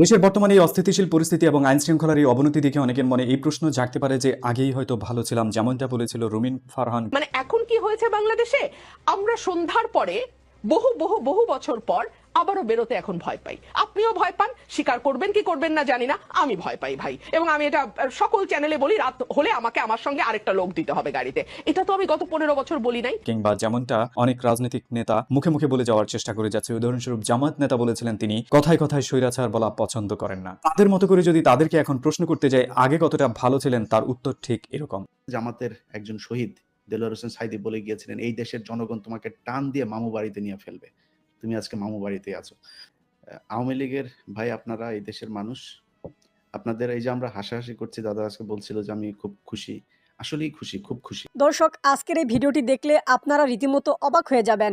দেশের বর্তমানে এই অস্থিতিশীল পরিস্থিতি এবং আইন শৃঙ্খলার এই অবনতি দেখে অনেকের মনে এই প্রশ্ন জাগতে পারে যে আগেই হয়তো ভালো ছিলাম, যেমনটা বলেছিল রুমিন ফারহান। মানে এখন কি হয়েছে বাংলাদেশে? আমরা সন্ধ্যার পরে, বহু বহু বহু বছর পর আবারও বেরোতে এখন ভয় পাই। আপনিও ভয় পান? স্বীকার করবেন কি করবেন না জানি না। আমি ভয় পাই ভাই। এবং আমি এটা সকল চ্যানেলে বলি রাত হলে আমাকে আমার সঙ্গে আরেকটা লোক দিতে হবে গাড়িতে। এটা তো আমি গত পনেরো বছর বলি নাই। কিংবা যেমনটা অনেক রাজনৈতিক নেতা মুখে মুখে বলে যাওয়ার চেষ্টা করে যাচ্ছে উদাহরণস্বরূপ জামাত নেতা বলেছিলেন তিনি কথায় কথায় স্বৈরাচার বলা পছন্দ করেন না। তাদের মতো করে যদি তাদেরকে এখন প্রশ্ন করতে যাই আগে কতটা ভালো ছিলেন তার উত্তর ঠিক এরকম। জামাতের একজন শহীদ দেলোয়ার হোসেন সাইদি বলে গিয়েছিলেন এই দেশের জনগণ তোমাকে টান দিয়ে মামু বাড়িতে নিয়ে ফেলবে। তুমি আজকে মামু বাড়িতে আছো। আওয়ামী লীগের ভাই আপনারা, এই দেশের মানুষ, আপনাদের এই যে আমরা হাসাহাসি করছি, দাদা আজকে বলছিল যে আমি খুব খুশি। আসলেই খুশি, খুব খুশি। দর্শক, আজকের এই ভিডিওটি দেখলে আপনারা রীতিমতো অবাক হয়ে যাবেন।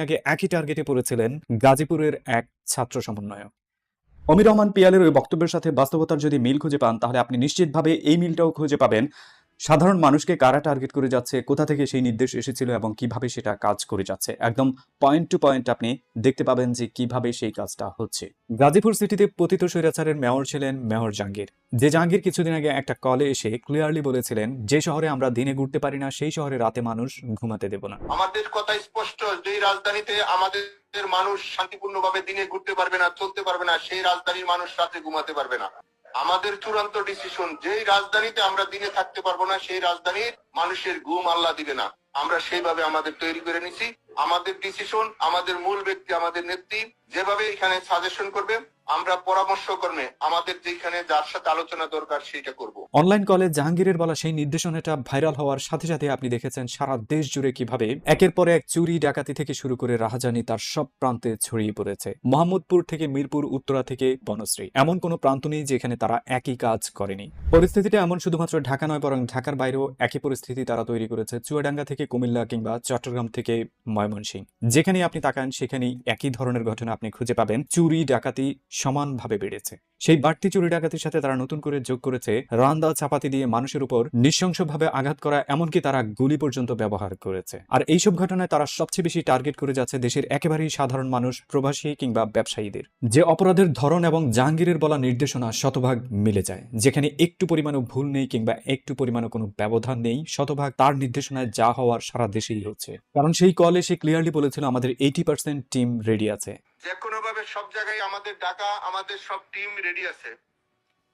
আগে একই টার্গেটে পড়েছিলেন গাজীপুরের এক ছাত্র সমন্বয়ক। অমির রহমান পিয়ালের ওই বক্তব্যের সাথে বাস্তবতার যদি মিল খুঁজে পান, তাহলে আপনি নিশ্চিতভাবে এই মিলটাও খুঁজে পাবেন সাধারণ মানুষকে কারা টার্গেট করে যাচ্ছে, কোথা থেকে সেই নির্দেশ এসেছিল এবং কীভাবে সেটা কাজ করে যাচ্ছে? একদম পয়েন্ট টু পয়েন্ট আপনি দেখতে পাবেন যে কীভাবে সেই কাজটা হচ্ছে। গাজীপুর সিটিতে পতিত স্বৈরাচারের মেয়র ছিলেন মেয়র জাহাঙ্গীর। যে জাহাঙ্গীর কিছুদিন আগে একটা কলে এসে ক্লিয়ারলি বলেছিলেন, যে শহরে আমরা দিনে ঘুরতে পারি না, সেই শহরে রাতে মানুষ ঘুমাতে দেব না। আমাদের কথা স্পষ্ট, যেই রাজধানীতে আমাদের মানুষ শান্তিপূর্ণভাবে দিনে ঘুরতে পারবে না, চলতে পারবে না, সেই রাজধানীর মানুষ রাতে ঘুমাতে পারবে না। আমাদের চূড়ান্ত ডিসিশন যেই রাজধানীতে আমরা দিনে থাকতে পারব না, সেই রাজধানীর মানুষের ঘুম আল্লাহ দিবে না। আমরা সেইভাবে আমাদের তৈরি করে নিছি। আমাদের ডিসিশন আমাদের মূল ব্যক্তি, আমাদের নেত্রী যেভাবে এখানে সাজেশন করবে, আমরা পরামর্শ কর্মে আমাদের যেখানে যার সাথে আলোচনা দরকার করব। অনলাইন কলে জাহাঙ্গীরের বলা সেই নির্দেশনাটা ভাইরাল হওয়ার সাথে সাথে আপনি দেখেছেন সারা দেশ জুড়ে কীভাবে একের পর এক চুরি, ডাকাতি থেকে শুরু করে রাহাজানি তার সব প্রান্তে ছড়িয়ে পড়েছে। মোহাম্মদপুর থেকে মিরপুর, উত্তরা থেকে বনশ্রী। এমন কোনো প্রান্ত নেই যেখানে তারা একই কাজ করেনি। পরিস্থিতিটা এমন শুধুমাত্র ঢাকা নয়, বরং ঢাকার বাইরেও একই পরিস্থিতি তারা তৈরি করেছে। চুয়াডাঙ্গা থেকে কুমিল্লা কিংবা চট্টগ্রাম থেকে ময়মনসিংহ। যেখানে আপনি তাকান, সেখানেই একই ধরনের ঘটনা আপনি খুঁজে পাবেন। চুরি, ডাকাতি সমানভাবে বেড়েছে। সেই বাড়তি চুরি ডাকাতির সাথে তারা নতুন করে যোগ করেছে রান্দা চাপাতি দিয়ে মানুষের উপর নৃশংসভাবে আঘাত করা, এমনকি তারা গুলি পর্যন্ত ব্যবহার করেছে। আর এইসব ঘটনায় তারা সবচেয়ে বেশি টার্গেট করে যাচ্ছে দেশের একেবারেই সাধারণ মানুষ, প্রবাসী কিংবা ব্যবসায়ীদের। যে অপরাধের ধরন এবং জাহাঙ্গীরের বলা নির্দেশনা শতভাগ মিলে যায়। যেখানে একটু পরিমাণও ভুল নেই কিংবা একটু পরিমাণও কোনো ব্যবধান নেই, শতভাগ তার নির্দেশনায় যা হওয়ার সারা দেশেই হচ্ছে। কারণ সেই কলে সে ক্লিয়ারলি বলেছিল, আমাদের এইটি পার্সেন্ট টিম রেডি আছে। যে কোনো ভাবে সব জায়গায় আমাদের ডাকা আমাদের সব টিম রেডি আছে।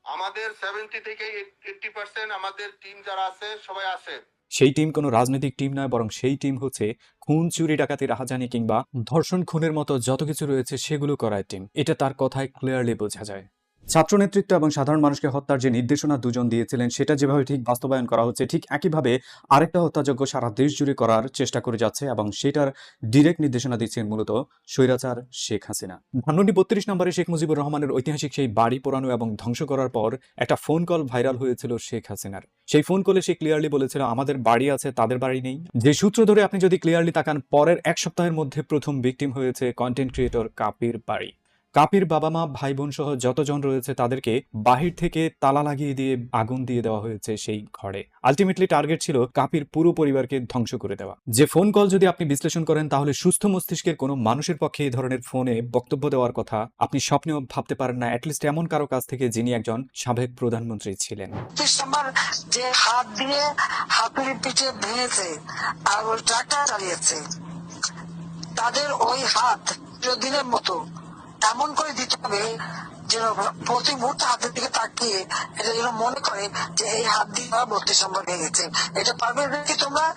আমাদের সেভেন্টি থেকে এইটটি পার্সেন্ট আমাদের টিম যারা আছে, সবাই আছে। সেই টিম কোনো রাজনৈতিক টিম নয়, বরং সেই টিম হচ্ছে খুন, চুরি, ডাকাতি, রাহাজানি কিংবা ধর্ষণ, খুনের মতো যত কিছু রয়েছে সেগুলো করায় টিম এটা তার কথায় ক্লিয়ারলি বোঝা যায়। ছাত্র নেতৃত্ব এবং সাধারণ মানুষকে হত্যার যে নির্দেশনা দুজন দিয়েছিলেন, সেটা যেভাবে ঠিক বাস্তবায়ন করা হচ্ছে, ঠিক একইভাবে আরেকটা হত্যাযজ্ঞ সারা দেশ জুড়ে করার চেষ্টা করে যাচ্ছে এবং সেটার ডিরেক্ট নির্দেশনা দিচ্ছেন মূলত স্বৈরাচার শেখ হাসিনা। ধানমন্ডি বত্রিশ নম্বরে শেখ মুজিবুর রহমানের ঐতিহাসিক সেই বাড়ি পোড়ানো এবং ধ্বংস করার পর একটা ফোন কল ভাইরাল হয়েছিল শেখ হাসিনার। সেই ফোন কলে সে ক্লিয়ারলি বলেছিল, আমাদের বাড়ি আছে, তাদের বাড়ি নেই। যে সূত্র ধরে আপনি যদি ক্লিয়ারলি তাকান, পরের এক সপ্তাহের মধ্যে প্রথম ভিকটিম হয়েছে কন্টেন্ট ক্রিয়েটর কাপির বাড়ি। কাপির বাবা মা ভাই বোন সহ যতজন রয়েছে তাদেরকে বাহির থেকে তালা লাগিয়ে দিয়ে আগুন দিয়ে দেওয়া হয়েছে সেই ঘরে। আলটিমেটলি টার্গেট ছিল কাপির পুরো পরিবারকে ধ্বংস করে দেওয়া। যে ফোন কল যদি আপনি বিশ্লেষণ করেন, তাহলে সুস্থ মস্তিষ্কের কোনো মানুষের পক্ষে এই ধরনের ফোনে বক্তব্য দেওয়ার কথা আপনি স্বপ্নেও ভাবতে পারেন না অ্যাটলিস্ট এমন কারও কাছ থেকে যিনি একজন সাবেক প্রধানমন্ত্রী ছিলেন। যে হাত দিয়ে পিঠে ভেঙেছে আর ওই ট্রাক্টর চালিয়েছে, তাদের ওই হাত দিনের মতো এমন করে দিতে হবে যেন প্রতি মুহূর্তে হাতের দিকে তাকিয়ে এটা যেন মনে করে যে এই হাত দিয়ে আমার বত্রিশ নম্বর ভেঙেছে এটা পারবে কি তোমরা?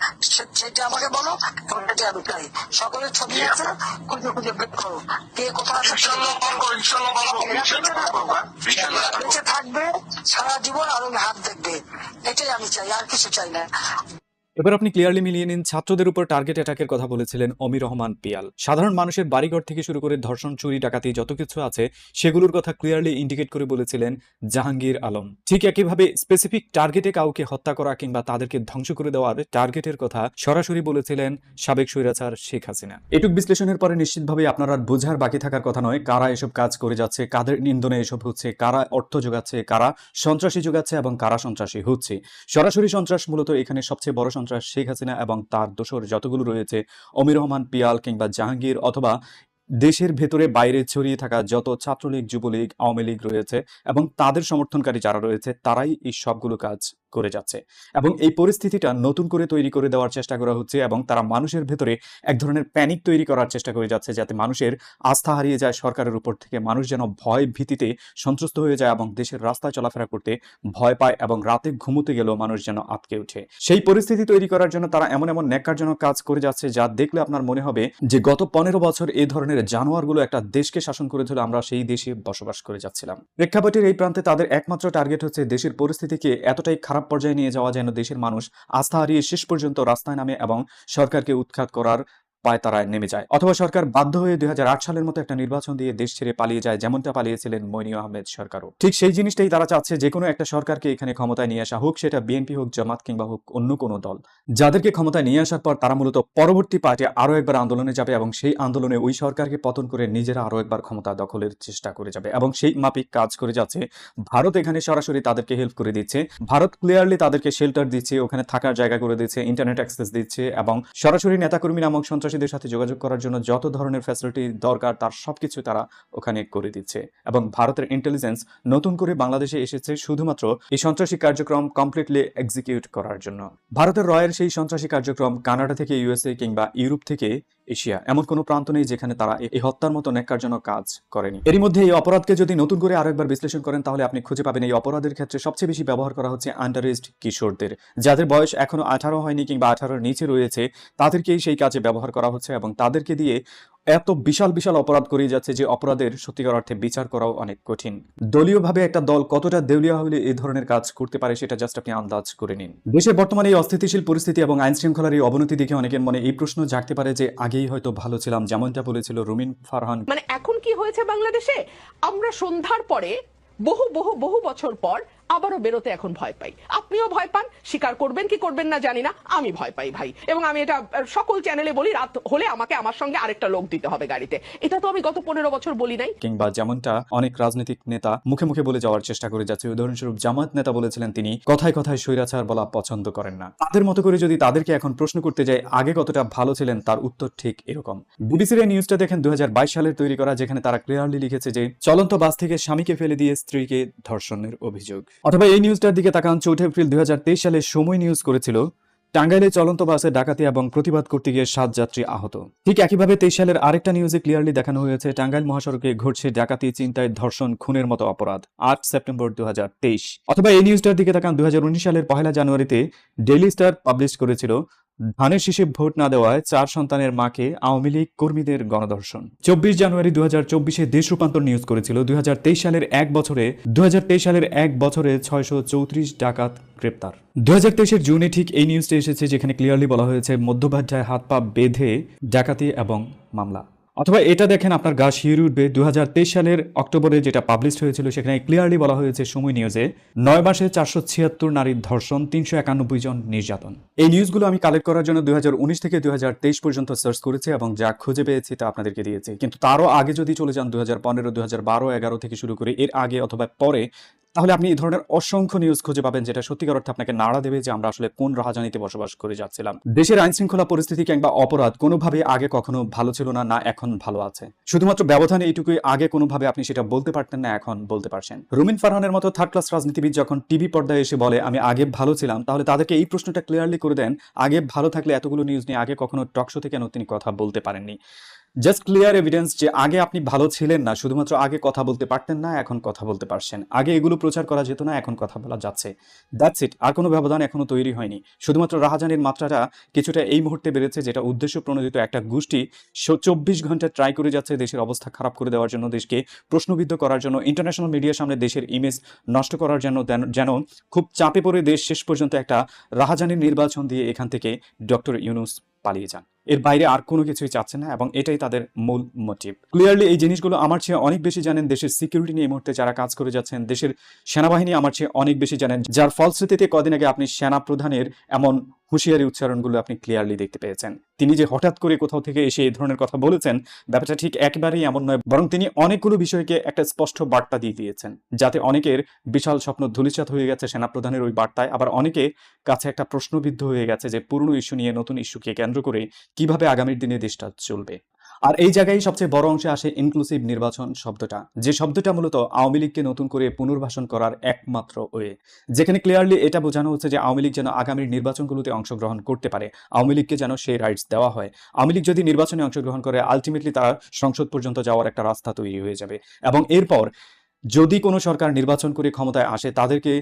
সেটা আমাকে বলো এটা আমি চাই। সকলের ছবি আছে। খুঁজে খুঁজে বের করো। কে কোথায় পারব বেঁচে থাকবে। সারা জীবন আর হাত দেখবে। এটাই আমি চাই আর কিছু চাই না। এবার আপনি ক্লিয়ারলি মিলিয়ে নিন, ছাত্রদের উপর টার্গেট অ্যাটাকের কথা বলেছিলেন অমির রহমান পিয়াল। সাধারণ মানুষের বাড়িঘর থেকে শুরু করে ধর্ষণ, চুরি, ডাকাতি যত কিছু আছে, সেগুলোর কথা ক্লিয়ারলি ইন্ডিকেট করে বলেছিলেন জাহাঙ্গীর আলম। ঠিক একইভাবে স্পেসিফিক টার্গেটে কাউকে হত্যা করা কিংবা তাদেরকে ধ্বংস করে দেওয়ার টার্গেটের কথা সরাসরি বলেছিলেন সাবেক স্বৈরাচার শেখ হাসিনা। এটুক বিশ্লেষণের পরে নিশ্চিতভাবে আপনার আর বোঝার বাকি থাকার কথা নয়, কারা এসব কাজ করে যাচ্ছে, কাদের নিন্দনে এসব হচ্ছে, কারা অর্থ যোগাচ্ছে, কারা সন্ত্রাসী যোগাচ্ছে এবং কারা সন্ত্রাসী হচ্ছে। সরাসরি সন্ত্রাস মূলত এখানে সবচেয়ে বড় শেখ হাসিনা এবং তার দোষর যতগুলো রয়েছে, অমির রহমান, পিয়াল কিংবা জাহাঙ্গীর অথবা দেশের ভেতরে বাইরে ছড়িয়ে থাকা যত ছাত্রলীগ, যুবলীগ, আওয়ামী লীগ রয়েছে এবং তাদের সমর্থনকারী যারা রয়েছে, তারাই এই সবগুলো কাজ করে যাচ্ছে। এবং এই পরিস্থিতিটা নতুন করে তৈরি করে দেওয়ার চেষ্টা করা হচ্ছে এবং তারা মানুষের ভেতরে এক ধরনের প্যানিক তৈরি করার চেষ্টা করে যাচ্ছে যাতে মানুষের আস্থা হারিয়ে যায় সরকারের উপর থেকে। মানুষ যেন ভয় ভীতিতে সন্ত্রস্ত হয়ে যায় এবং দেশের রাস্তায় চলাফেরা করতে ভয় পায় এবং রাতে ঘুমোতে গেলেও মানুষ যেন আটকে ওঠে। সেই পরিস্থিতি তৈরি করার জন্য তারা এমন এমন ন্যাক্কারজনক কাজ করে যাচ্ছে যা দেখলে আপনার মনে হবে যে গত পনেরো বছর এই ধরনের জানোয়ারগুলো একটা দেশকে শাসন করে ধরে আমরা সেই দেশে বসবাস করে যাচ্ছিলাম। প্রেক্ষাপটের এই প্রান্তে তাদের একমাত্র টার্গেট হচ্ছে দেশের পরিস্থিতিকে এতটাই খারাপ পর্যায়ে নিয়ে যাওয়া যেন দেশের মানুষ, আস্থা হারিয়ে শেষ পর্যন্ত রাস্তায় নামে এবং সরকারকে উৎখাত করার পায় তারায় নেমে যায়। অথবা সরকার বাধ্য হয়ে দুই হাজার আট সালের মতো একটা নির্বাচন দিয়ে দেশ ছেড়ে পালিয়ে যায়, যেমনটা পালিয়েছিলেন মইনি আহমেদ সরকারও। ঠিক সেই জিনিসটাই তারা চাচ্ছে, যে কোনো একটা সরকারকে এখানে ক্ষমতায় নিয়ে আসা হোক, সেটা বিএনপি হোক, জামাত কিংবা হোক অন্য কোনো দল। যাদেরকে ক্ষমতায় নিয়ে আসার পর তারা মূলত পরবর্তী পার্টি আরও একবার আন্দোলনে যাবে এবং সেই আন্দোলনে ওই সরকারকে পতন করে নিজেরা আরও একবার ক্ষমতা দখলের চেষ্টা করে যাবে এবং সেই মাপিক কাজ করে যাচ্ছে। ভারত এখানে সরাসরি তাদেরকে হেল্প করে দিচ্ছে। ভারত ক্লিয়ারলি তাদেরকে শেল্টার দিচ্ছে, ওখানে থাকার জায়গা করে দিচ্ছে ইন্টারনেট অ্যাক্সেস দিচ্ছে এবং সরাসরি নেতাকর্মী নামক সন্ত্রাসীদের সাথে যোগাযোগ করার জন্য যত ধরনের ফ্যাসিলিটি দরকার, তার সব কিছু তারা ওখানে করে দিচ্ছে। এবং ভারতের ইন্টেলিজেন্স নতুন করে বাংলাদেশে এসেছে শুধুমাত্র এই সন্ত্রাসী কার্যক্রম কমপ্লিটলি এক্সিকিউট করার জন্য। ভারতের রয়ের সেই সন্ত্রাসী কার্যক্রম কানাডা থেকে ইউএসএ কিংবা ইউরোপ থেকে এশিয়া, এমন কোনো প্রান্ত নেই যেখানে তারা এই হত্যার মতো ন্যাক্কারজনক কাজ করেনি। এর মধ্যে এই অপরাধকে যদি নতুন করে আরও একবার বিশ্লেষণ করেন, তাহলে আপনি খুঁজে পাবেন এই অপরাধের ক্ষেত্রে সবচেয়ে বেশি ব্যবহার করা হচ্ছে আন্ডারেজড কিশোরদের। যাদের বয়স এখনও আঠারো হয়নি কিংবা আঠারোর নিচে রয়েছে, তাদেরকেই সেই কাজে ব্যবহার করা হচ্ছে এবং তাদেরকে দিয়ে এত বিশাল বিশাল অপরাধ করে যাচ্ছে যে অপরাধের সত্যিকার অর্থে বিচার করাও অনেক কঠিন। দলীয়ভাবে একটা দল কতটা দেউলিয়া হলে এই ধরনের কাজ করতে পারে সেটা জাস্ট আপনি আন্দাজ করে নিন। দেশের বর্তমানে এই অস্থিতিশীল পরিস্থিতি এবং আইন শৃঙ্খলার এই অবনতি দেখে অনেকের মনে এই প্রশ্ন জাগতে পারে যে আগেই হয়তো ভালো ছিলাম, যেমনটা বলেছিল রুমিন ফারহান। মানে এখন কি হয়েছে বাংলাদেশে? আমরা সন্ধ্যার পরে বহু বহু বহু বছর পর আবারও বেরোতে এখন ভয় পাই। আপনিও ভয় পান? স্বীকার করবেন কি করবেন না জানি না। আমি ভয় পাই ভাই। এবং আমি এটা সকল চ্যানেলে বলি, রাত হলে আমাকে আমার সঙ্গে আরেকটা লোক দিতে হবে গাড়িতে। এটা তো আমি গত পনেরো বছর বলি নাই। কিংবা যেমনটা অনেক রাজনৈতিক নেতা মুখে মুখে বলে যাওয়ার চেষ্টা করে যাচ্ছে, উদাহরণস্বরূপ জামাত নেতা বলেছিলেন তিনি, কথায় কথায় স্বৈরাচার বলা পছন্দ করেন না। তাদের মতো করে যদি তাদেরকে এখন প্রশ্ন করতে যাই, আগে কতটা ভালো ছিলেন তার উত্তর ঠিক এরকম। বিবিসির এই নিউজটা দেখেন দুই হাজার বাইশ সালের তৈরি করা, যেখানে তারা ক্লিয়ারলি লিখেছে যে, চলন্ত বাস থেকে স্বামীকে ফেলে দিয়ে স্ত্রীকে ধর্ষণের অভিযোগ। অথবা এই নিউজটার দিকে তাকান, চৌঠা এপ্রিল দুই সালে সময় নিউজ করেছিল, টাঙ্গাইলে চলন্ত বাসে ডাকাতি এবং প্রতিবাদ করতে গিয়ে সাত যাত্রী আহত। ঠিক একইভাবে তেইশ সালের আরেকটা নিউজে ক্লিয়ারলি দেখানো হয়েছে, টাঙ্গাইল মহাসড়কে ঘটছে ডাকাতি চিন্তায় ধর্ষণ, খুনের মতো অপরাধ, আট সেপ্টেম্বর দুই হাজার তেইশ। অথবা এই নিউজটার দিকে তাকান, দুই হাজার উনিশ সালের পহেলা জানুয়ারিতে ডেইলি স্টার পাবলিশ করেছিল ধানের শীষে ভোট না দেওয়ায় চার সন্তানের মাকে আওয়ামী লীগ কর্মীদের গণধর্ষণ। চব্বিশ জানুয়ারি দু হাজার চব্বিশে দেশ রূপান্তর নিউজ করেছিল। দুই হাজার তেইশ সালের এক বছরে, দুই হাজার তেইশ সালের এক বছরে ছয়শো চৌত্রিশ ডাকাত গ্রেপ্তার। দু হাজার তেইশের জুনে ঠিক এই নিউজটা এসেছে যেখানে ক্লিয়ারলি বলা হয়েছে মধ্যভাজ্যায় হাত পা বেঁধে ডাকাতি এবং মামলা। অথবা এটা দেখেন আপনার গা শিউরে উঠবে। দুই হাজার তেইশ সালের অক্টোবরে যেটা পাবলিশ হয়েছিল, সেখানে ক্লিয়ারলি বলা হয়েছে সময় নিউজে নয় মাসে চারশো ছিয়াত্তর নারীর ধর্ষণ, তিনশো একানব্বই জন নির্যাতন। এই নিউজগুলো আমি কালেক্ট করার জন্য দুই হাজার উনিশ থেকে দু হাজার তেইশ পর্যন্ত সার্চ করেছি এবং যা খুঁজে পেয়েছি তা আপনাদেরকে দিয়েছি। কিন্তু তারও আগে যদি চলে যান দু হাজার পনেরো বারো, এগারো থেকে শুরু করে এর আগে অথবা পরে তাহলে আপনি এই ধরনের অসংখ্য নিউজ খুঁজে পাবেন যেটা সত্যিকার অর্থে আপনাকে নাড়া দেবে যে আমরা আসলে কোন রাজধানীতে বসবাস করে যাচ্ছিলাম। দেশের আইন শৃঙ্খলা পরিস্থিতি কিংবা অপরাধ কোনোভাবে আগে কখনো ভালো ছিল না না এখন ভালো আছে। শুধুমাত্র ব্যবধান এইটুকুই আগে কোনোভাবে আপনি সেটা বলতে পারতেন না, এখন বলতে পারছেন। রুমিন ফারহানের মতো থার্ড ক্লাস রাজনীতিবিদ যখন টিভি পর্দায় এসে বলে, আমি আগে ভালো ছিলাম, তাহলে তাদেরকে এই প্রশ্নটা ক্লিয়ারলি করে দেন, আগে ভালো থাকলে এতগুলো নিউজ নিয়ে আগে কখনো টকশোতে কেন তিনি কথা বলতে পারেননি? জাস্ট ক্লিয়ার এভিডেন্স যে আগে আপনি ভালো ছিলেন না, শুধুমাত্র আগে কথা বলতে পারতেন না, এখন কথা বলতে পারছেন। আগে এগুলো প্রচার করা যেত না, এখন কথা বলা যাচ্ছে। দ্যাটস ইট আর কোনো ব্যবধান এখনও তৈরি হয়নি। শুধুমাত্র রাহাজানির মাত্রাটা কিছুটা এই মুহূর্তে বেড়েছে, যেটা উদ্দেশ্য প্রণোদিত একটা গোষ্ঠী চব্বিশ ঘণ্টা ট্রাই করে যাচ্ছে দেশের অবস্থা খারাপ করে দেওয়ার জন্য, দেশকে প্রশ্নবিদ্ধ করার জন্য ইন্টারন্যাশনাল মিডিয়ার সামনে দেশের ইমেজ নষ্ট করার জন্য যেন খুব চাপে পড়ে দেশ শেষ পর্যন্ত একটা রাহাজানির নির্বাচন দিয়ে এখান থেকে ডক্টর ইউনুস পালিয়ে যান। এর বাইরে আর কোনো কিছুই চাচ্ছে না এবং এটাই তাদের মূল মোটিভ ক্লিয়ারলি এই জিনিসগুলো আমার চেয়ে অনেক বেশি জানেন দেশের সিকিউরিটি নিয়ে মুহূর্তে যারা কাজ করে যাচ্ছেন, দেশের সেনাবাহিনী আমার চেয়ে অনেক বেশি জানেন, যার ফলশ্রুতিতে কদিন আগে আপনি সেনা প্রধানের এমন হুঁশিয়ারি উচ্চারণগুলো আপনি ক্লিয়ারলি দেখতে পেয়েছেন। তিনি যে হঠাৎ করে কোথাও থেকে এসে এই ধরনের কথা বলেছেন, ব্যাপারটা ঠিক একবারেই এমন নয়, বরং তিনি অনেকগুলো বিষয়কে একটা স্পষ্ট বার্তা দিয়ে দিয়েছেন, যাতে অনেকের বিশাল স্বপ্ন ধুলিচাত হয়ে গেছে সেনাপ্রধানের ওই বার্তায়, আবার অনেকে কাছে একটা প্রশ্নবিদ্ধ হয়ে গেছে যে পুরনো ইস্যু নিয়ে নতুন ইস্যুকে কেন্দ্র করে কীভাবে আগামীর দিনে দেশটা চলবে। আর এই জায়গায় সবচেয়ে বড় অংশে আসে ইনক্লুসিভ নির্বাচন শব্দটা। যে শব্দটা মূলত আওয়ামী লীগকে নতুন করে পুনর্বাসন করার একমাত্র ওয়ে। যেখানে ক্লিয়ারলি এটা বোঝানো হচ্ছে যে আওয়ামী লীগ যেন আগামীর নির্বাচনগুলোতে অংশগ্রহণ করতে পারে। আওয়ামী লীগকে যেন সেই রাইটস দেওয়া হয়। আওয়ামী লীগ যদি নির্বাচনে অংশগ্রহণ করে আলটিমেটলি তারা সংসদ পর্যন্ত যাওয়ার একটা রাস্তা তৈরি হয়ে যাবে। এবং এরপর যদি কোনো সরকার নির্বাচন করে ক্ষমতায় আসে, তাদেরকে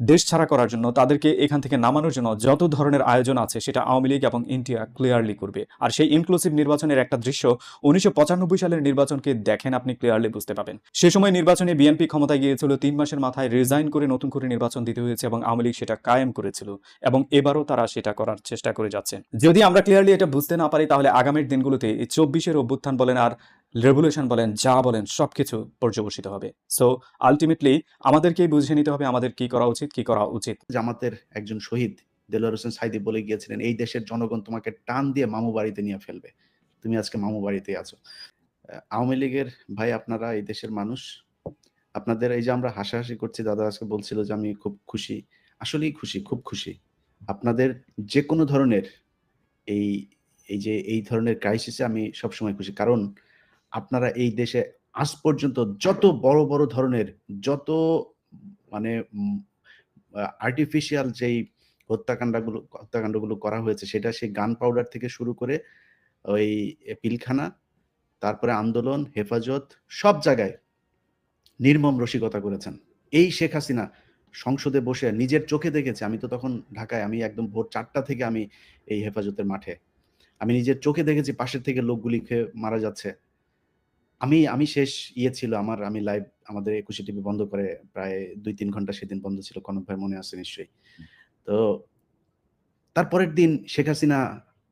দেশ ছাড়া করার জন্য তাদেরকে এখান থেকে নামানোর জন্য যত ধরনের আয়োজন আছে, সেটা আওয়ামী লীগ এবং ইন্ডিয়া ক্লিয়ারলি করবে। আর সেই ইনক্লুসিভ নির্বাচনের একটা দৃশ্য উনিশশো পঁচানব্বই সালের নির্বাচনকে দেখেন আপনি ক্লিয়ারলি বুঝতে পাবেন। সে সময় নির্বাচনে বিএনপি ক্ষমতায় গিয়েছিল, তিন মাসের মাথায় রিজাইন করে নতুন করে নির্বাচন দিতে হয়েছে এবং আওয়ামী লীগ সেটা কায়েম করেছিল এবং এবারও তারা সেটা করার চেষ্টা করে যাচ্ছেন। যদি আমরা ক্লিয়ারলি এটা বুঝতে না পারি, তাহলে আগামীর দিনগুলোতে চব্বিশের অভ্যুত্থান বলেন আর রেভলিউশন বলেন, যা বলেন, সবকিছু পর্যবসিত হবে। সো আলটিমেটলি আমাদেরকেই বুঝে নিতে হবে আমাদের কি করা উচিত, কি করা উচিত। জামাতের একজন শহীদ দেলোয়ার হোসেন সাইদি বলে গিয়েছিলেন, এই দেশের জনগণ তোমাকে টান দিয়ে মামু বাড়িতে নিয়ে ফেলবে। তুমি আজকে মামু বাড়িতে আছো। আওয়ামী লীগের ভাই, আপনারা এই দেশের মানুষ, আপনাদের এই যে আমরা হাসাহাসি করছি, দাদা আজকে বলছিল যে আমি খুব খুশি। আসলেই খুশি, খুব খুশি। আপনাদের যে কোনো ধরনের এই এই যে এই ধরনের ক্রাইসিসে আমি সবসময় খুশি। কারণ আপনারা এই দেশে আজ পর্যন্ত যত বড় বড় ধরনের যত মানে আর্টিফিশিয়াল যেই হত্যাকাণ্ডগুলো হত্যাকাণ্ডগুলো করা হয়েছে, সেটা সেই গান পাউডার থেকে শুরু করে ওই পিলখানা, তারপরে আন্দোলন, হেফাজত, সব জায়গায় নির্মম রসিকতা করেছেন। এই শেখ হাসিনা সংসদে বসে নিজের চোখে দেখেছে, আমি তো তখন ঢাকায়, আমি একদম ভোর চারটা থেকে আমি এই হেফাজতের মাঠে। আমি নিজের চোখে দেখেছি, পাশের থেকে লোকগুলি খেয়ে মারা যাচ্ছে। আমি আমি শেষ ইয়ে ছিল আমার আমি লাইভ আমাদের একুশে টিভি বন্ধ করে প্রায় দুই তিন ঘণ্টা সেদিন বন্ধ ছিল। কনক ভাই মনে আছে নিশ্চয়ই। তো তারপরের দিন শেখ হাসিনা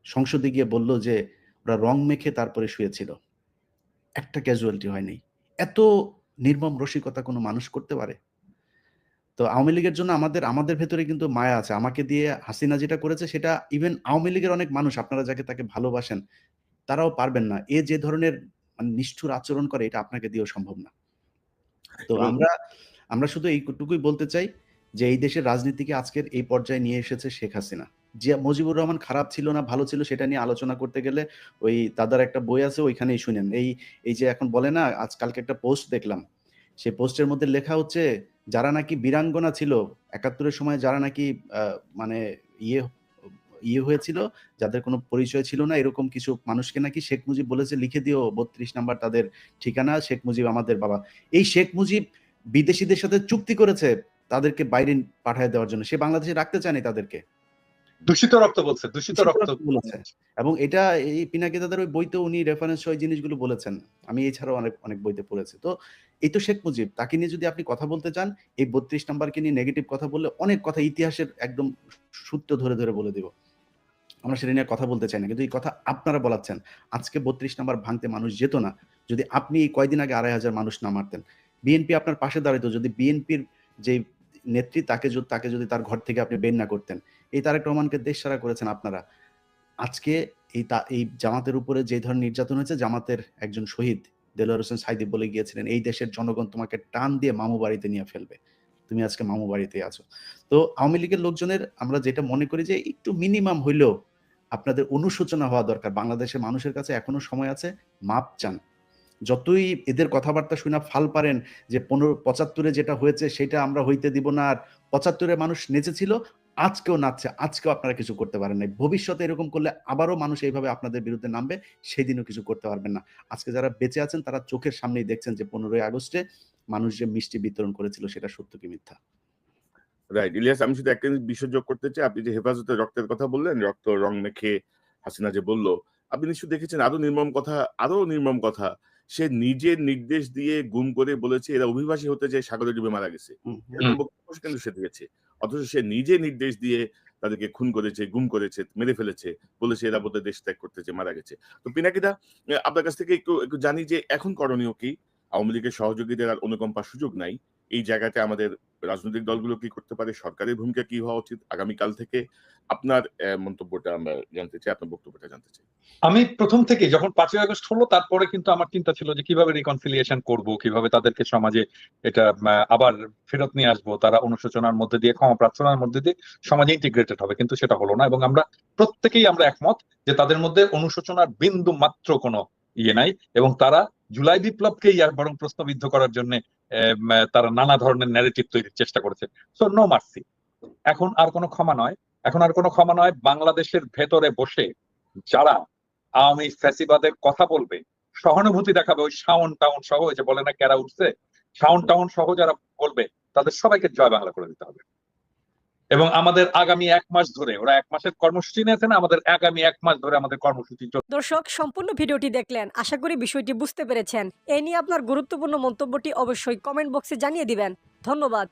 সংসদে গিয়ে বলল যে ওরা রং মেখে তারপরে শুয়েছিল। একটা ক্যাজুয়ালিটি হয়নি। এত নির্মম রসিকতা কোনো মানুষ করতে পারে? তো আওয়ামী লীগের জন্য আমাদের আমাদের ভেতরে কিন্তু মায়া আছে। আমাকে দিয়ে হাসিনা যেটা করেছে সেটা ইভেন আওয়ামী লীগের অনেক মানুষ আপনারা যাকে তাকে ভালোবাসেন তারাও পারবেন না। এ যে ধরনের মানে নিষ্ঠুর আচরণ করে এটা আপনাকে দিয়েও সম্ভব না। তো আমরা আমরা শুধু এইটুকুই বলতে চাই যে এই দেশের রাজনীতিকে আজকের এই পর্যায়ে নিয়ে এসেছে শেখ হাসিনা। যে মুজিবুর রহমান খারাপ ছিল না ভালো ছিল সেটা নিয়ে আলোচনা করতে গেলে ওই দাদার একটা বই আছে ওইখানেই শুনেন। এই এই যে এখন বলে না আজকালকে একটা পোস্ট দেখলাম। সেই পোস্টের মধ্যে লেখা হচ্ছে যারা নাকি বীরাঙ্গনা ছিল একাত্তরের সময় যারা নাকি আহ, মানে ইয়ে ইয়ে হয়েছিল যাদের কোনো পরিচয় ছিল না এরকম কিছু মানুষকে নাকি শেখ মুজিব বলেছে লিখে দিও বত্রিশ নাম্বার তাদের ঠিকানা শেখ মুজিব আমাদের বাবা। এই শেখ মুজিব বিদেশিদের সাথে চুক্তি করেছে তাদেরকে বাইরে পাঠিয়ে দেওয়ার জন্য। সে বাংলাদেশে রাখতে চায়নি তাদেরকে। দূষিত রক্ত বলছে দূষিত রক্ত বলেছে। এবং এটা এই পিনাকি দাদার ওই বইতে উনি রেফারেন্স ওই জিনিসগুলো বলেছেন। আমি এছাড়াও অনেক অনেক বইতে পড়েছি। তো এই তো শেখ মুজিব তাকে নিয়ে যদি আপনি কথা বলতে চান এই বত্রিশ নাম্বারকে নিয়ে নেগেটিভ কথা বললে অনেক কথা ইতিহাসের একদম সূত্র ধরে ধরে বলে দিব। আমরা সেটা নিয়ে কথা বলতে চাই না, কিন্তু এই কথা আপনারা বলাচ্ছেন। আজকে বত্রিশ নাম্বার ভাঙতে মানুষ যেত না, যদি আপনি এই কয়দিন আগে আড়াই হাজার মানুষ না মারতেন। বিএনপি আপনার পাশে দাঁড়াইতো, যদি বিএনপির যে নেত্রী তাকে যদি তাকে যদি তার ঘর থেকে আপনি বের না করতেন। এই তারেক রহমানকে দেশ সারা করেছেন আপনারা। আজকে এই তা, এই জামাতের উপরে যে ধরনের নির্যাতন হয়েছে, জামাতের একজন শহীদ দেলোয়ার হোসেন সাইদি বলে গিয়েছিলেন, এই দেশের জনগণ তোমাকে টান দিয়ে মামু বাড়িতে নিয়ে ফেলবে। তুমি আজকে মামু বাড়িতে আছো। তো আওয়ামী লীগের লোকজনের আমরা যেটা মনে করি যে একটু মিনিমাম হইলেও আপনাদের অনুশোচনা হওয়া দরকার। বাংলাদেশের মানুষের কাছে এখনও সময় আছে, মাপ চান। যতই এদের কথাবার্তা শুনে ফাল পারেন যে পনেরো, পঁচাত্তরে যেটা হয়েছে সেটা আমরা হইতে দিব না, আর পঁচাত্তরে মানুষ নেচেছিল আজকেও নাচছে, আজকেও আপনারা কিছু করতে পারেন নাই। ভবিষ্যতে এরকম করলে আবারও মানুষ এইভাবে আপনাদের বিরুদ্ধে নামবে সেই দিনও কিছু করতে পারবেন না। আজকে যারা বেঁচে আছেন, তারা চোখের সামনেই দেখছেন যে পনেরোই আগস্টে মানুষ যে মিষ্টি বিতরণ করেছিল সেটা সত্য কি মিথ্যা? রাইট ইলিয়াস আমি শুধু একটা বিষয় যোগ করতে চাই। আপনি যে হেফাজতে রক্তের কথা বললেন রক্ত রং মেখে হাসিনা যে বলল আপনি নিশ্চয়ই দেখেছেন আরও নির্মম কথা আরও নির্মম কথা। সে নিজের নির্দেশ দিয়ে গুম করে বলেছে এরা অভিবাসী হতে যে সাগরে ডুবে মারা গেছে। কিন্তু সে দিয়েছে? অথচ সে নিজে নির্দেশ দিয়ে তাদেরকে খুন করেছে গুম করেছে মেরে ফেলেছে বলেছে এরা বোধহয় দেশ ত্যাগ করতেছে মারা গেছে। তো পিনাকিদা আপনার কাছ থেকে একটু একটু জানি যে এখন করণীয় কি? আওয়ামী লীগের সহযোগীদের আর অনুকম্পার সুযোগ নাই। এই জায়গাতে আমাদের রাজনৈতিক দলগুলো কি করতে পারে? সরকারের ভূমিকা কি হওয়া উচিত? আগামীকাল থেকে আপনার মন্তব্যটা আমরা জানতে চাই, আপনার বক্তব্যটা জানতে চাই। আমি প্রথম থেকে যখন পাঁচই আগস্ট হলো, তারপরে কিন্তু আমার চিন্তা ছিল যে কীভাবে রিকনসিলিয়েশন করব, কীভাবে তাদেরকে সমাজে এটা আবার ফেরত নিয়ে আসব, তারা অনুশোচনার মধ্যে দিয়ে, ক্ষমা প্রার্থনার মধ্যে দিয়ে সমাজে ইন্টিগ্রেটেড হবে। কিন্তু সেটা হলো না এবং আমরা প্রত্যেকেই আমরা একমত যে তাদের মধ্যে অনুশোচনার বিন্দু মাত্র কোনো ইয়ে নাই এবং তারা জুলাই বিপ্লবকেই আর বরং প্রশ্নবিদ্ধ করার জন্য তারা নানা ধরনের ন্যারেটিভ তৈরির চেষ্টা করেছে। সো নো মার্সি এখন আর কোনো ক্ষমা নয়। এখন আর কোনো ক্ষমা নয়। বাংলাদেশের ভেতরে বসে যারা আওয়ামী ফ্যাসিবাদের কথা বলবে, সহানুভূতি দেখাবে, ওই শাওন টাউন সহ যে বলে না, কেরা উঠছে? শাওন টাউন সহ যারা বলবে, তাদের সবাইকে জয় বাংলা করে দিতে হবে। এবং আমাদের আগামী এক মাস ধরে, ওরা এক মাসের কর্মসূচি নিয়েছেন আমাদের আগামী এক মাস ধরে আমাদের কর্মসূচি দর্শক, সম্পূর্ণ ভিডিওটি দেখলেন। আশা করি বিষয়টি বুঝতে পেরেছেন। এ নিয়ে আপনার গুরুত্বপূর্ণ মন্তব্যটি অবশ্যই কমেন্ট বক্সে জানিয়ে দিবেন। ধন্যবাদ।